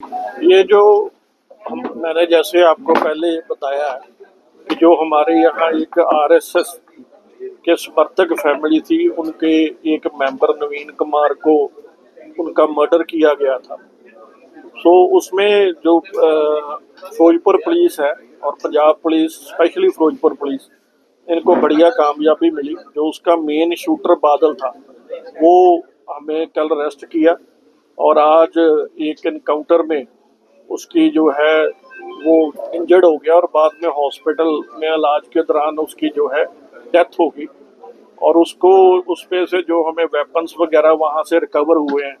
ये जो हम, मैंने जैसे आपको पहले बताया है कि जो हमारे यहाँ एक आरएसएस के समर्थक फैमिली थी, उनके एक मेंबर नवीन कुमार को उनका मर्डर किया गया था। सो उसमें जो फिरोजपुर पुलिस है और Punjab police specially Firozpur police इनको बढ़िया कामयाबी मिली। जो उसका मेन शूटर बादल था, वो हमें कल अरेस्ट किया। और आज एक इनकाउंटर में उसकी जो है, वो इंजर्ड हो गया और बाद में हॉस्पिटल में इलाज के दौरान उसकी जो है डेथ हो गई। और उसको उसमें से जो हमें वेपन्स वगैरह वहाँ से रिकवर हुए हैं।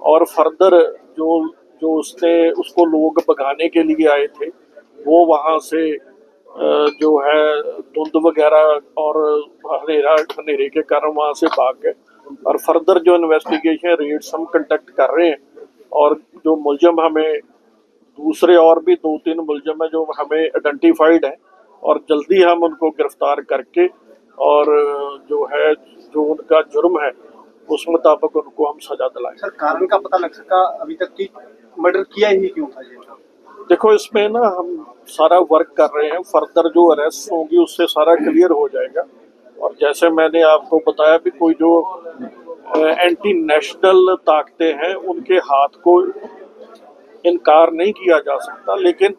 और फर्दर जो जो उसने, उसको लोग भगाने के लिए आए थे, वो वहाँ से जो है, धुंध वगैरह और हनेरा हनेरे के कारण वहाँ से भाग गए। और फर्दर जो इन्वेस्टिगेशन रेट्स हम कंडक्ट कर रहे हैं और जो मुलजम हमें दूसरे और भी दो तीन मुलजम है जो हमें आइडेंटिफाइड है और जल्दी हम उनको गिरफ़्तार करके और जो है जो उनका जुर्म है उस मुताबिक उनको हम सजा दिलाएँ सर कारण का पता लग सका अभी तक कि मर्डर किया ही क्यों था ये? देखो इसमें ना हम सारा वर्क कर रहे हैं फर्दर जो अरेस्ट होंगी उससे सारा क्लियर हो जाएगा। और जैसे मैंने आपको बताया भी, कोई जो एंटी नेशनल ताकतें हैं, उनके हाथ को इनकार नहीं किया जा सकता, लेकिन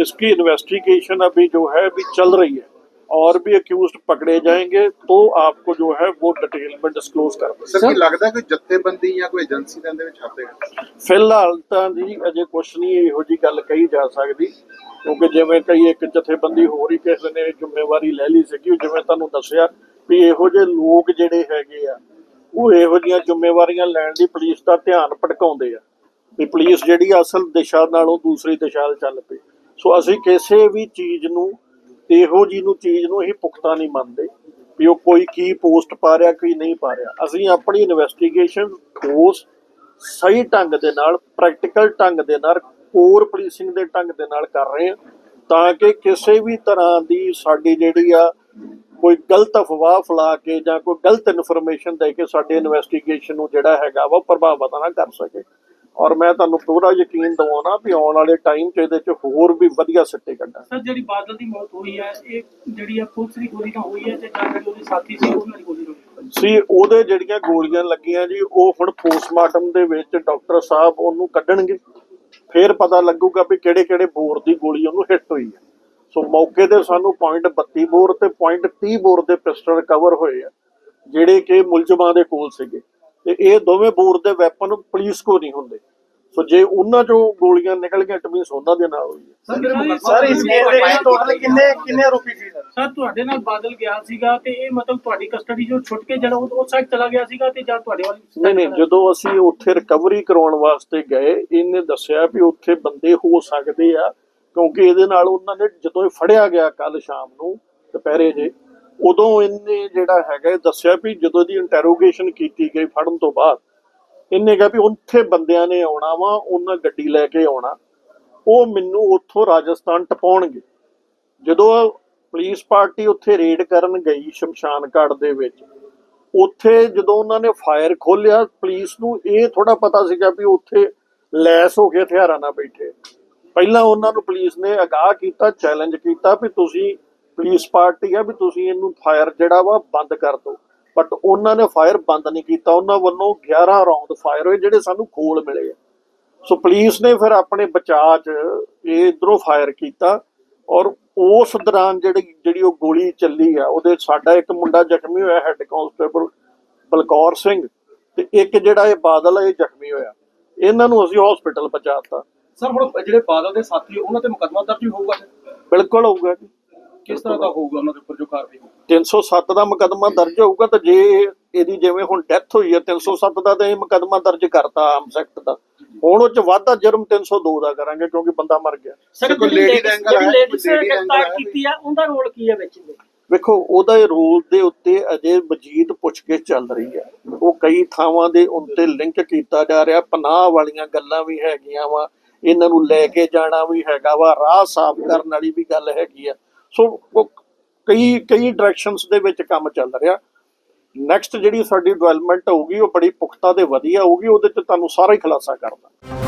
इसकी इन्वेस्टिगेशन अभी जो है, अभी चल रही है। और भी अक्यूज पकड़े जाएंगे तो आपको जो है वो डिटेल में डिस्क्लोज कर देंगे ਸਰ ਕੀ ਲੱਗਦਾ ਕੋਈ ਜੱਥੇਬੰਦੀ ਜਾਂ ਕੋਈ ਏਜੰਸੀ ਦੇ ਵਿੱਚ ਹੱਥ ਹੈ ਫਿਲਹਾਲ ਤਾਂ ਜੀ ਅਜੇ ਕੁਛ ਨਹੀਂ ਇਹੋ ਜੀ ਗੱਲ ਕਹੀ ਜਾ ਸਕਦੀ ਕਿਉਂਕਿ ਜਿਵੇਂ ਕਈ ਇੱਕ ਜਥੇਬੰਦੀ ਹੋਰ ਹੀ ਕਿਸੇ ਨੇ ਜ਼ਿੰਮੇਵਾਰੀ ਲੈ ਲਈ ਸੀਗੀ ਜਿਵੇਂ ਤੁਹਾਨੂੰ ਦੱਸਿਆ ਵੀ ਇਹੋ ਜਿਹੇ ਲੋਕ ਜਿਹੜੇ ਹੈਗੇ ਆ ਉਹ ਇਹੋ ਜੀਆਂ ਜ਼ਿੰਮੇਵਾਰੀਆਂ ਲੈਣ ਦੀ ਪੁਲਿਸ ਦਾ ਧਿਆਨ ਭਟਕਾਉਂਦੇ ਆ ਵੀ ਪੁਲਿਸ ਜਿਹੜੀ ਆ ਅਸਲ ਦਿਸ਼ਾ ਨਾਲੋਂ ਦੂਸਰੀ ਦਿਸ਼ਾ 'ਚ ਚੱਲ ਪਈ ਸੋ ਅਸੀਂ ਕਿਸੇ ਵੀ ਚੀਜ਼ ਨੂੰ ਇਹੋ ਜੀ ਨੂੰ ਚੀਜ਼ ਨੂੰ ਅਸੀਂ ਪੁਖਤਾ ਨਹੀਂ ਮੰਨਦੇ ਵੀ ਉਹ ਕੋਈ ਕੀ ਪੋਸਟ ਪਾ ਰਿਹਾ, ਕੀ ਨਹੀਂ ਪਾ ਰਿਹਾ। ਅਸੀਂ ਆਪਣੀ ਇਨਵੈਸਟੀਗੇਸ਼ਨ ਠੋਸ ਸਹੀ ਢੰਗ ਦੇ ਨਾਲ ਪ੍ਰੈਕਟੀਕਲ ਢੰਗ ਦੇ ਨਾਲ ਕੋਰ ਪੁਲਿਸਿੰਗ ਦੇ ਢੰਗ ਦੇ ਨਾਲ ਕਰ ਰਹੇ ਹਾਂ ਤਾਂ ਕਿ ਕਿਸੇ ਵੀ ਤਰ੍ਹਾਂ ਦੀ ਸਾਡੀ ਜਿਹੜੀ ਆ ਕੋਈ ਗਲਤ ਅਫਵਾਹ ਫੈਲਾ ਕੇ ਜਾਂ ਕੋਈ ਗਲਤ ਇਨਫੋਰਮੇਸ਼ਨ ਦੇ ਕੇ ਸਾਡੇ ਇਨਵੈਸਟੀਗੇਸ਼ਨ ਨੂੰ ਜਿਹੜਾ ਹੈਗਾ ਵਾ ਪ੍ਰਭਾਵਿਤ ਨਾ ਕਰ ਸਕੇ। ਔਰ ਮੈਂ ਤੁਹਾਨੂੰ ਪੂਰਾ ਯਕੀਨ ਦਿਵਾਉਣਾ ਵੀ ਆਉਣ ਵਾਲੇ ਟਾਈਮ 'ਚ ਇਹਦੇ 'ਚ ਹੋਰ ਵੀ ਵਧੀਆ ਸਿੱਟੇ ਕੱਢਾਂ ਸਰ ਜਿਹੜੀ ਬਾਦਲ ਦੀ ਮੌਤ ਹੋਈ ਹੈ ਇਹ ਜਿਹੜੀ ਆ ਪੁਲਿਸ ਦੀ ਗੋਲੀ ਨਾਲ ਹੋਈ ਹੈ ਤੇ ਜਾਂ ਜਿਹੜੇ ਉਹਦੇ ਸਾਥੀ ਸੀ ਉਹਨਾਂ ਦੀ ਗੋਲੀ ਨਾਲ? ਸੀ ਉਹਦੇ ਜਿਹੜੀਆਂ ਗੋਲੀਆਂ ਲੱਗੀਆਂ ਜੀ ਉਹ ਹੁਣ ਪੋਸਟਮਾਰਟਮ ਦੇ ਵਿੱਚ ਡਾਕਟਰ ਸਾਹਿਬ ਉਹਨੂੰ ਕੱਢਣਗੇ। ਫਿਰ ਪਤਾ ਲੱਗੂਗਾ ਵੀ ਕਿਹੜੇ ਕਿਹੜੇ ਬੋਰ ਦੀ ਗੋਲੀ ਉਹਨੂੰ ਹਿੱਟ ਹੋਈ ਹੈ। ਸੋ ਮੌਕੇ ਤੇ ਸਾਨੂੰ ਪੁਆਇੰਟ 32 ਬੋਰ ਤੇ ਪੁਆਇੰਟ 30 ਬੋਰ ਦੇ ਪਿਸਟਲ ਰਿਕਵਰ ਹੋਏ ਆ ਜਿਹੜੇ ਕਿ ਮੁਲਜ਼ਮਾਂ ਦੇ ਕੋਲ ਸੀਗੇ। ਤੇ ਇਹ ਦੋਵੇਂ ਬੋਰ ਦੇ ਵੈਪਨ ਪੁਲਿਸ ਕੋ ਨਹੀਂ ਹੁੰਦੇ। ਸੋ ਜੇ ਉਹਨਾਂ ਚੋਂ ਗੋਲੀਆਂ ਨਿਕਲ ਗਈਆਂ ਟਮੀਸ ਉਹਨਾਂ ਦੇ ਨਾਲ ਹੋਈ ਸਰ ਇਸ ਕੇਸ ਦੇ ਵਿੱਚ ਟੋਟਲ ਕਿੰਨੇ ਕਿੰਨੇ ਆਰੋਪੀ ਸੀ? ਸਰ ਸਰ ਤੁਹਾਡੇ ਨਾਲ ਬਾਦਲ ਗਿਆ ਸੀਗਾ ਤੇ ਇਹ ਮਤਲਬ ਤੁਹਾਡੀ ਕਸਟਡੀ ਜੋ ਛੁੱਟ ਕੇ ਜਿਹੜਾ ਉਹ ਸਾਈਡ ਚਲਾ ਗਿਆ ਸੀਗਾ ਤੇ ਜਾਂ ਤੁਹਾਡੇ ਵਾਲੀ ਨਹੀਂ ਨਹੀਂ ਜਦੋਂ ਅਸੀਂ ਉੱਥੇ ਰਿਕਵਰੀ ਕਰਾਉਣ ਵਾਸਤੇ ਗਏ ਇਹਨੇ ਦੱਸਿਆ ਵੀ ਉੱਥੇ ਬੰਦੇ ਹੋ ਸਕਦੇ ਆ ਕਿਉਂਕਿ ਇਹਦੇ ਨਾਲ ਉਹਨਾਂ ਨੇ ਜਦੋਂ ਇਹ ਫੜਿਆ ਗਿਆ ਕੱਲ ਸ਼ਾਮ ਨੂੰ ਦੁਪਹਿਰੇ ਜੇ ਉਦੋਂ ਇਹਨੇ ਜਿਹੜਾ ਹੈਗਾ ਦੱਸਿਆ ਵੀ ਜਦੋਂ ਦੀ ਇੰਟਰੋਗੇਸ਼ਨ ਕੀਤੀ ਗਈ ਫੜਨ ਤੋਂ ਬਾਅਦ, ਇਹਨੇ ਕਿਹਾ ਵੀ ਉੱਥੇ ਬੰਦਿਆਂ ਨੇ ਆਉਣਾ ਵਾ, ਉਹਨਾਂ ਗੱਡੀ ਲੈ ਕੇ ਆਉਣਾ। ਉਹ ਮੈਨੂੰ ਉੱਥੋਂ ਰਾਜਸਥਾਨ ਟਪਾਉਣਗੇ। ਜਦੋਂ ਪੁਲਿਸ ਪਾਰਟੀ ਉੱਥੇ ਰੇਡ ਕਰਨ ਗਈ ਸ਼ਮਸ਼ਾਨ ਘਾਟ ਦੇ ਵਿੱਚ, ਉੱਥੇ ਜਦੋਂ ਉਹਨਾਂ ਨੇ ਫਾਇਰ ਖੋਲਿਆ ਪੁਲਿਸ ਨੂੰ ਇਹ ਥੋੜਾ ਪਤਾ ਸੀਗਾ ਵੀ ਉੱਥੇ ਲੈਸ ਹੋ ਕੇ ਹਥਿਆਰਾਂ ਨਾਲ ਬੈਠੇ। ਪਹਿਲਾਂ ਉਹਨਾਂ ਨੂੰ ਪੁਲਿਸ ਨੇ ਅਗਾਹ ਕੀਤਾ ਚੈਲੰਜ ਕੀਤਾ ਵੀ ਤੁਸੀਂ ਪੁਲਿਸ ਪਾਰਟੀ ਆ ਵੀ ਤੁਸੀਂ ਇਹਨੂੰ ਫਾਇਰ ਜਿਹੜਾ ਵਾ ਬੰਦ ਕਰ ਦਿਓ। ਬਟ ਉਹਨਾਂ ਨੇ ਫਾਇਰ ਬੰਦ ਨਹੀਂ ਕੀਤਾ। ਉਹਨਾਂ ਵੱਲੋਂ 11 ਰੌਂਦ ਫਾਇਰ ਹੋਏ ਜਿਹੜੇ ਸਾਨੂੰ ਖੋਲ ਮਿਲੇ ਆ। ਸੋ ਪੁਲਿਸ ਨੇ ਫਿਰ ਆਪਣੇ ਬਚਾਅ 'ਚ ਇਹ ਇਧਰੋਂ ਫਾਇਰ ਕੀਤਾ ਔਰ ਉਸ ਦੌਰਾਨ ਜਿਹੜੀ ਜਿਹੜੀ ਉਹ ਗੋਲੀ ਚੱਲੀ ਆ ਉਹਦੇ ਸਾਡਾ ਇੱਕ ਮੁੰਡਾ ਜ਼ਖਮੀ ਹੋਇਆ ਹੈੱਡ ਕਾਂਸਟੇਬਲ ਬਲਕੌਰ ਸਿੰਘ ਤੇ ਇੱਕ ਜਿਹੜਾ ਇਹ ਬਾਦਲ ਇਹ ਜ਼ਖਮੀ ਹੋਇਆ। ਇਹਨਾਂ ਨੂੰ ਅਸੀਂ ਹਸਪੀਟਲ ਪਹੁੰਚਾਤਾ ਸਰ ਹੁਣ ਜਿਹੜੇ ਬਾਦਲ ਦੇ ਸਾਥੀ ਉਹਨਾਂ ਤੇ ਮੁਕੱਦਮਾ ਦਰਜ ਹੋਊਗਾ? ਬਿਲਕੁਲ ਹੋਊਗਾ ਜੀ। ਕਿਸ ਤਰ੍ਹਾਂ ਦਾ ਹੋਊਗਾ ਉਹਨਾਂ ਦੇ ਉੱਪਰ ਜੋ ਕਾਰਵਾਈ ਹੋਊਗੀ? 307 ਦਾ ਮੁਕੱਦਮਾ ਦਰਜ ਹੋਊਗਾ ਤਾਂ ਜੇ ਇਹਦੀ ਜਿਵੇਂ ਹੁਣ ਡੈਥ ਹੋਈ ਹੈ 307 ਦਾ ਤਾਂ ਇਹ ਮੁਕੱਦਮਾ ਦਰਜ ਕਰਤਾ ਆਮ ਸੈਕਟ ਦਾ। ਹੁਣ ਉਹ ਚ ਵਾਧਾ ਜਰਮ 302 ਦਾ ਕਰਾਂਗੇ ਕਿਉਂਕਿ ਬੰਦਾ ਮਰ ਗਿਆ। ਸਰ ਕੋਈ ਲੇਡੀ ਦਾ ਐਂਗਲ ਹੈ ਲੇਡੀ ਦਾ ਐਂਗਲ ਕੀਤੀ ਆ ਉਹਦਾ ਰੋਲ ਕੀ ਹੈ ਵਿੱਚ ਵੇਖੋ ਉਹਦਾ ਇਹ ਰੋਲ ਦੇ ਉੱਤੇ ਅਜੇ ਮਜੀਦ ਪੁੱਛਗਿੱਛ ਚੱਲ ਰਹੀ ਹੈ। ਉਹ ਕਈ ਥਾਵਾਂ ਦੇ ਉੱਤੇ ਲਿੰਕ ਕੀਤਾ ਜਾ ਰਿਹਾ ਪਨਾਹ ਵਾਲੀਆਂ ਗੱਲਾਂ ਵੀ ਹੈਗੀਆਂ ਵਾ ਇਹਨਾਂ ਨੂੰ ਲੈ ਕੇ ਜਾਣਾ ਵੀ ਹੈਗਾ ਵਾ ਰਾਹ ਸਾਫ਼ ਕਰਨ ਵਾਲੀ ਵੀ ਗੱਲ ਹੈਗੀ ਆ। ਸੋ ਉਹ ਕਈ ਕਈ ਡਾਇਰੈਕਸ਼ਨਸ ਦੇ ਵਿੱਚ ਕੰਮ ਚੱਲ ਰਿਹਾ। ਨੈਕਸਟ ਜਿਹੜੀ ਸਾਡੀ ਡਿਵੈਲਪਮੈਂਟ ਹੋਊਗੀ, ਉਹ ਬੜੀ ਪੁਖਤਾ ਤੇ ਵਧੀਆ ਹੋਊਗੀ, ਉਹਦੇ ਚ ਤੁਹਾਨੂੰ ਸਾਰਾ ਹੀ ਖੁਲਾਸਾ ਕਰਦਾ